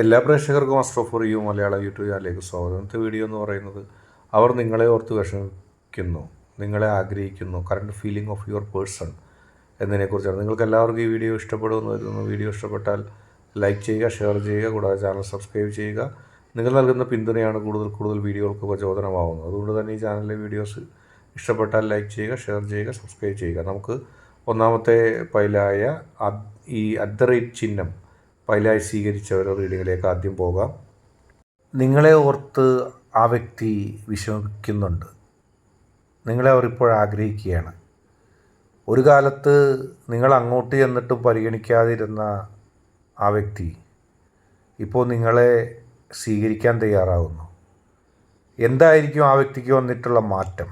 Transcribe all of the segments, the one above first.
എല്ലാ പ്രേക്ഷകർക്കും astro for you Malayala YouTube ചാനലിലേക്ക് സ്വാഗതം. ഇന്നത്തെ വീഡിയോ എന്ന് പറയുന്നത് അവർ നിങ്ങളെ ഓർത്ത് വിഷമിക്കുന്നു നിങ്ങളെ ആഗ്രഹിക്കുന്നു current feeling of your person എന്നതിനെക്കുറിച്ചാണ്. നിങ്ങൾക്ക് എല്ലാവർക്കും ഈ വീഡിയോ ഇഷ്ടപ്പെടുമെന്ന് വരുന്നു വീഡിയോ ഇഷ്ടപ്പെട്ടാൽ ലൈക്ക് ചെയ്യുക ഷെയർ ചെയ്യുക കൂടാതെ ചാനൽ സബ്സ്ക്രൈബ് ചെയ്യുക. നിങ്ങൾ നൽകുന്ന പിന്തുണയാണ് കൂടുതൽ കൂടുതൽ വീഡിയോകൾക്ക് പ്രചോദനമാവുന്നത്. അതുകൊണ്ട് തന്നെ ഈ ചാനലിലെ വീഡിയോസ് ഇഷ്ടപ്പെട്ടാൽ ലൈക്ക് ചെയ്യുക ഷെയർ ചെയ്യുക സബ്സ്ക്രൈബ് ചെയ്യുക. നമുക്ക് ഒന്നാമത്തെ പൈലായ ഈ അറ്റ് ചിഹ്നം പൈലായി സ്വീകരിച്ചവരുടെ റീഡിങ്ങിലേക്ക് ആദ്യം പോകാം. നിങ്ങളെ ഓർത്ത് ആ വ്യക്തി വിഷമിക്കുന്നുണ്ട്. നിങ്ങളെ അവർ ഇപ്പോൾ ആഗ്രഹിക്കുകയാണ്. ഒരു കാലത്ത് നിങ്ങൾ അങ്ങോട്ട് ചെന്നിട്ടും പരിഗണിക്കാതിരുന്ന ആ വ്യക്തി ഇപ്പോൾ നിങ്ങളെ സ്വീകരിക്കാൻ തയ്യാറാകുന്നു എന്തായിരിക്കും ആ വ്യക്തിക്ക് വന്നിട്ടുള്ള മാറ്റം?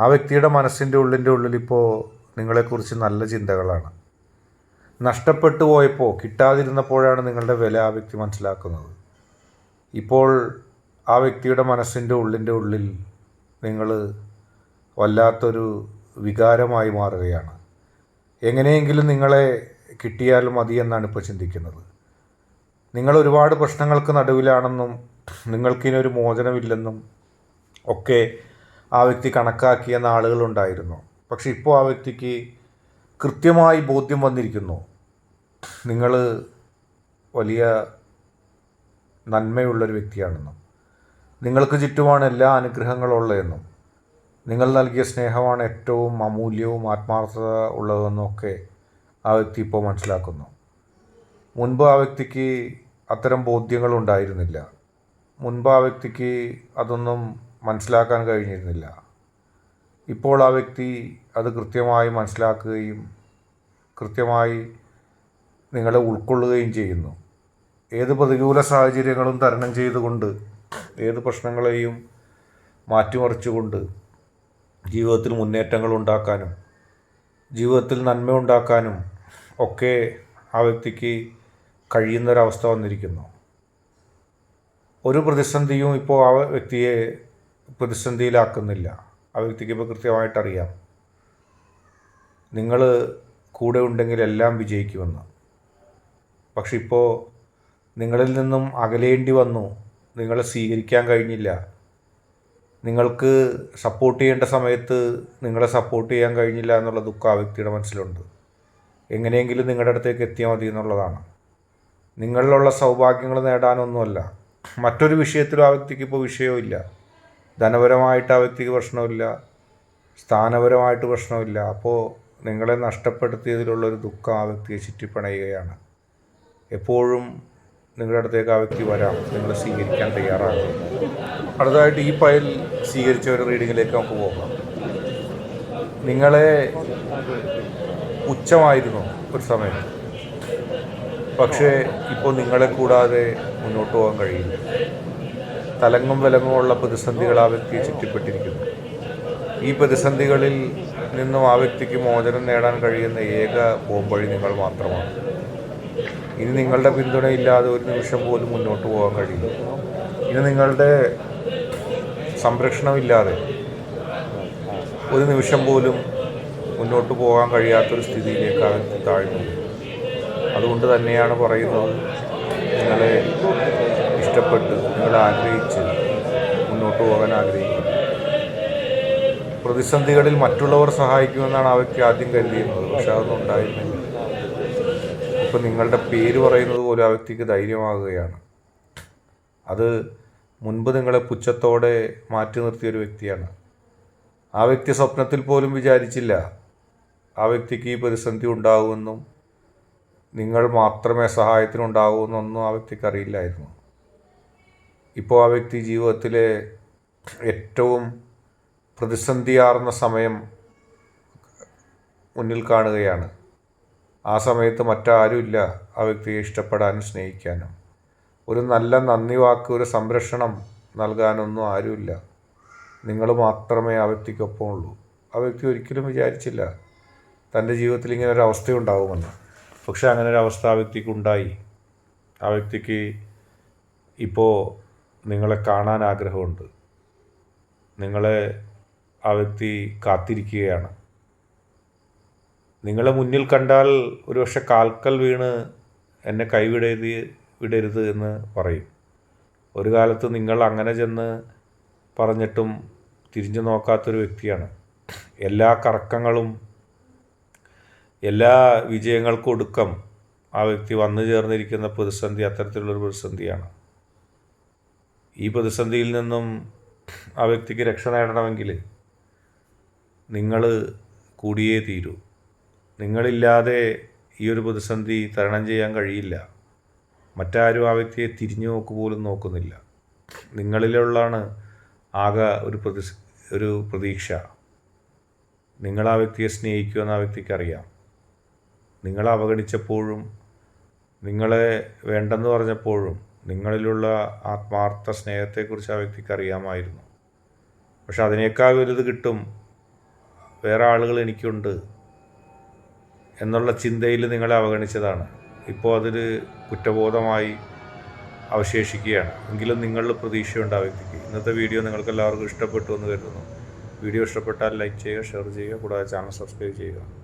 ആ വ്യക്തിയുടെ മനസ്സിന്റെ ഉള്ളിന്റെ ഉള്ളിൽ ഇപ്പോൾ നിങ്ങളെക്കുറിച്ച് നല്ല ചിന്തകളാണ്. നഷ്ടപ്പെട്ടു പോയപ്പോൾ കിട്ടാതിരുന്നപ്പോഴാണ് നിങ്ങളുടെ വില ആ വ്യക്തി മനസ്സിലാക്കുന്നത്. ഇപ്പോൾ ആ വ്യക്തിയുടെ മനസ്സിന്റെ ഉള്ളിന്റെ ഉള്ളിൽ നിങ്ങൾ വല്ലാത്തൊരു വികാരമായി മാറുകയാണ്. എങ്ങനെയെങ്കിലും നിങ്ങളെ കിട്ടിയാൽ മതി എന്നാണ് ഇപ്പോൾ ചിന്തിക്കുന്നത്. നിങ്ങൾ ഒരുപാട് പ്രശ്നങ്ങൾക്ക് നടുവിലാണെന്നും നിങ്ങൾക്കിനൊരു മോചനമില്ലെന്നും ഒക്കെ ആ വ്യക്തി കണക്കാക്കിയ നാളുകളുണ്ടായിരുന്നു പക്ഷെ ഇപ്പോൾ ആ വ്യക്തിക്ക് കൃത്യമായി ബോധ്യം വന്നിരിക്കുന്നു. നിങ്ങൾ വലിയ നന്മയുള്ളൊരു വ്യക്തിയാണെന്നും നിങ്ങൾക്ക് ചുറ്റുമാണ് എല്ലാ അനുഗ്രഹങ്ങളുള്ളതെന്നും നിങ്ങൾ നൽകിയ സ്നേഹമാണ് ഏറ്റവും അമൂല്യവും ആത്മാർത്ഥത ഉള്ളതെന്നും ഒക്കെ ആ വ്യക്തി ഇപ്പോൾ മനസ്സിലാക്കുന്നു. മുൻപ് ആ വ്യക്തിക്ക് അത്തരം ബോധ്യങ്ങളുണ്ടായിരുന്നില്ല മുൻപ് ആ വ്യക്തിക്ക് അതൊന്നും മനസ്സിലാക്കാൻ കഴിഞ്ഞിരുന്നില്ല. ഇപ്പോൾ ആ വ്യക്തി അത് കൃത്യമായി മനസ്സിലാക്കുകയും കൃത്യമായി നിങ്ങളെ ഉൾക്കൊള്ളുകയും ചെയ്യുന്നു. ഏത് പ്രതികൂല സാഹചര്യങ്ങളും തരണം ചെയ്തുകൊണ്ട് ഏത് പ്രശ്നങ്ങളെയും മാറ്റിമറിച്ചുകൊണ്ട് ജീവിതത്തിൽ മുന്നേറ്റങ്ങൾ ഉണ്ടാക്കാനും ജീവിതത്തിൽ നന്മ ഉണ്ടാക്കാനും ഒക്കെ ആ വ്യക്തിക്ക് കഴിയുന്നൊരവസ്ഥ വന്നിരിക്കുന്നു. ഒരു പ്രതിസന്ധിയും ഇപ്പോൾ ആ വ്യക്തിയെ പ്രതിസന്ധിയിലാക്കുന്നില്ല. ആ വ്യക്തിക്ക് ഇപ്പോൾ കൃത്യമായിട്ടറിയാം. നിങ്ങൾ കൂടെ ഉണ്ടെങ്കിൽ എല്ലാം വിജയിക്കുമെന്ന്. പക്ഷെ ഇപ്പോൾ നിങ്ങളിൽ നിന്നും അകലേണ്ടി വന്നു. നിങ്ങളെ സ്വീകരിക്കാൻ കഴിഞ്ഞില്ല. നിങ്ങൾക്ക് സപ്പോർട്ട് ചെയ്യേണ്ട സമയത്ത് നിങ്ങളെ സപ്പോർട്ട് ചെയ്യാൻ കഴിഞ്ഞില്ല എന്നുള്ള ദുഃഖം ആ വ്യക്തിയുടെ മനസ്സിലുണ്ട്. എങ്ങനെയെങ്കിലും നിങ്ങളുടെ അടുത്തേക്ക് എത്തിയാൽ മതി എന്നുള്ളതാണ്. നിങ്ങളിലുള്ള സൗഭാഗ്യങ്ങൾ നേടാനൊന്നുമല്ല. മറ്റൊരു വിഷയത്തിലും ആ വ്യക്തിക്ക് ഇപ്പോൾ വിഷയവുമില്ല ധനപരമായിട്ട് ആ വ്യക്തിക്ക് പ്രശ്നമില്ല. സ്ഥാനപരമായിട്ട് പ്രശ്നമില്ല. അപ്പോൾ നിങ്ങളെ നഷ്ടപ്പെടുത്തിയതിലുള്ളൊരു ദുഃഖം ആ വ്യക്തിയെ ചുറ്റിപ്പണയുകയാണ്. എപ്പോഴും നിങ്ങളുടെ അടുത്തേക്ക് ആ വ്യക്തി വരാം. നിങ്ങൾ സ്വീകരിക്കാൻ തയ്യാറാകും അടുത്തതായിട്ട് ഈ ഫയൽ സ്വീകരിച്ച ഒരു റീഡിങ്ങിലേക്ക് നമുക്ക് പോകാം. നിങ്ങളെ ഉച്ചമായിരുന്നു ഒരു സമയം. പക്ഷേ ഇപ്പോൾ നിങ്ങളെ കൂടാതെ മുന്നോട്ട് പോകാൻ കഴിയില്ല. തലങ്ങും വിലങ്ങുമുള്ള പ്രതിസന്ധികൾ ആ വ്യക്തിയെ ചുറ്റിപ്പെട്ടിരിക്കുന്നു. ഈ പ്രതിസന്ധികളിൽ നിന്നും ആ വ്യക്തിക്ക് മോചനം നേടാൻ കഴിയുന്ന ഏക പോംവഴി നിങ്ങൾ മാത്രമാണ്. ഇനി നിങ്ങളുടെ പിന്തുണയില്ലാതെ ഒരു നിമിഷം പോലും മുന്നോട്ട് പോകാൻ കഴിയില്ല. ഇനി നിങ്ങളുടെ സംരക്ഷണമില്ലാതെ ഒരു നിമിഷം പോലും മുന്നോട്ട് പോകാൻ കഴിയാത്തൊരു സ്ഥിതിയിലേക്ക് ആ വ്യക്തി താഴ്ന്നു. അതുകൊണ്ട് തന്നെയാണ് പറയുന്നത് നിങ്ങളെ ഇഷ്ടപ്പെട്ട് നിങ്ങൾ ആഗ്രഹിച്ച് മുന്നോട്ട് പോകാൻ ആഗ്രഹിക്കുന്നു. പ്രതിസന്ധികളിൽ മറ്റുള്ളവർ സഹായിക്കുമെന്നാണ് അവയ്ക്ക് ആദ്യം കരുതിയിരുന്നത്. പക്ഷെ അതൊന്നും ഉണ്ടായിരുന്നില്ല. ഇപ്പം നിങ്ങളുടെ പേര് പറയുന്നത് പോലും ആ വ്യക്തിക്ക് ധൈര്യമാകുകയാണ്. അത് മുൻപ് നിങ്ങളെ പുച്ഛത്തോടെ മാറ്റി നിർത്തിയ ഒരു വ്യക്തിയാണ്. ആ വ്യക്തി സ്വപ്നത്തിൽ പോലും വിചാരിച്ചില്ല ആ വ്യക്തിക്ക് ഈ പ്രതിസന്ധി ഉണ്ടാകുമെന്നും നിങ്ങൾ മാത്രമേ സഹായത്തിനുണ്ടാകുമെന്നൊന്നും ആ വ്യക്തിക്ക് അറിയില്ലായിരുന്നു. ഇപ്പോൾ ആ വ്യക്തി ജീവിതത്തിലെ ഏറ്റവും പ്രതിസന്ധിയാർന്ന സമയം മുന്നിൽ കാണുകയാണ്. ആ സമയത്ത് മറ്റാരുമില്ല ആ വ്യക്തിയെ ഇഷ്ടപ്പെടാനും സ്നേഹിക്കാനും. ഒരു നല്ല നന്ദി വാക്ക് ഒരു സംരക്ഷണം നൽകാനൊന്നും ആരുമില്ല. നിങ്ങൾ മാത്രമേ ആ വ്യക്തിക്കൊപ്പം ഉള്ളൂ. ആ വ്യക്തി ഒരിക്കലും വിചാരിച്ചില്ല തന്റെ ജീവിതത്തിൽ ഇങ്ങനെ ഒരു അവസ്ഥ ഉണ്ടാകുമെന്ന് പക്ഷേ അങ്ങനെ ഒരു അവസ്ഥ ആ വ്യക്തിക്കുണ്ടായി. ആ വ്യക്തിക്ക് ഇപ്പോൾ നിങ്ങളെ കാണാൻ ആഗ്രഹമുണ്ട്. നിങ്ങളെ ആ വ്യക്തി കാത്തിരിക്കുകയാണ്. നിങ്ങളെ മുന്നിൽ കണ്ടാൽ ഒരുപക്ഷെ കാൽക്കൽ വീണ് എന്നെ കൈവിടരുത് വിടരുത് എന്ന് പറയും. ഒരു കാലത്ത് നിങ്ങൾ അങ്ങനെ ചെന്ന് പറഞ്ഞിട്ടും തിരിഞ്ഞു നോക്കാത്തൊരു വ്യക്തിയാണ്. എല്ലാ കറക്കങ്ങളും എല്ലാ വിജയങ്ങൾക്കും ഒടുക്കം ആ വ്യക്തി വന്നു ചേർന്നിരിക്കുന്ന പ്രതിസന്ധി അത്തരത്തിലുള്ളൊരു പ്രതിസന്ധിയാണ്. ഈ പ്രതിസന്ധിയിൽ നിന്നും ആ വ്യക്തിക്ക് രക്ഷ നേടണമെങ്കിൽ നിങ്ങൾ കൂടിയേ തീരൂ. നിങ്ങളില്ലാതെ ഈ ഒരു പ്രതിസന്ധി തരണം ചെയ്യാൻ കഴിയില്ല. മറ്റാരും ആ വ്യക്തിയെ തിരിഞ്ഞു നോക്ക് പോലും നോക്കുന്നില്ല. നിങ്ങളിലുള്ളാണ് ആകെ ഒരു പ്രതി ഒരു പ്രതീക്ഷ. നിങ്ങൾ ആ വ്യക്തിയെ സ്നേഹിക്കുമെന്ന് ആ വ്യക്തിക്ക് അറിയാം. നിങ്ങളെ അവഗണിച്ചപ്പോഴും നിങ്ങളെ വേണ്ടെന്ന് പറഞ്ഞപ്പോഴും നിങ്ങളിലുള്ള ആത്മാർത്ഥ സ്നേഹത്തെക്കുറിച്ച് ആ വ്യക്തിക്ക് അറിയാമായിരുന്നു. പക്ഷെ അതിനേക്കാൾ വലുത് കിട്ടും വേറെ ആളുകൾ എനിക്കുണ്ട് എന്നുള്ള ചിന്തയിൽ നിങ്ങളെ അവഗണിച്ചതാണ്. ഇപ്പോൾ അതൊരു കുറ്റബോധമായി അവശേഷിക്കുകയാണ്. എങ്കിലും നിങ്ങളിൽ പ്രതീക്ഷയുണ്ട് ആ വ്യക്തിക്ക്. ഇന്നത്തെ വീഡിയോ നിങ്ങൾക്ക് എല്ലാവർക്കും ഇഷ്ടപ്പെട്ടു എന്ന് കരുതുന്നു. വീഡിയോ ഇഷ്ടപ്പെട്ടാൽ ലൈക്ക് ചെയ്യുക ഷെയർ ചെയ്യുക കൂടാതെ ചാനൽ സബ്സ്ക്രൈബ് ചെയ്യുക.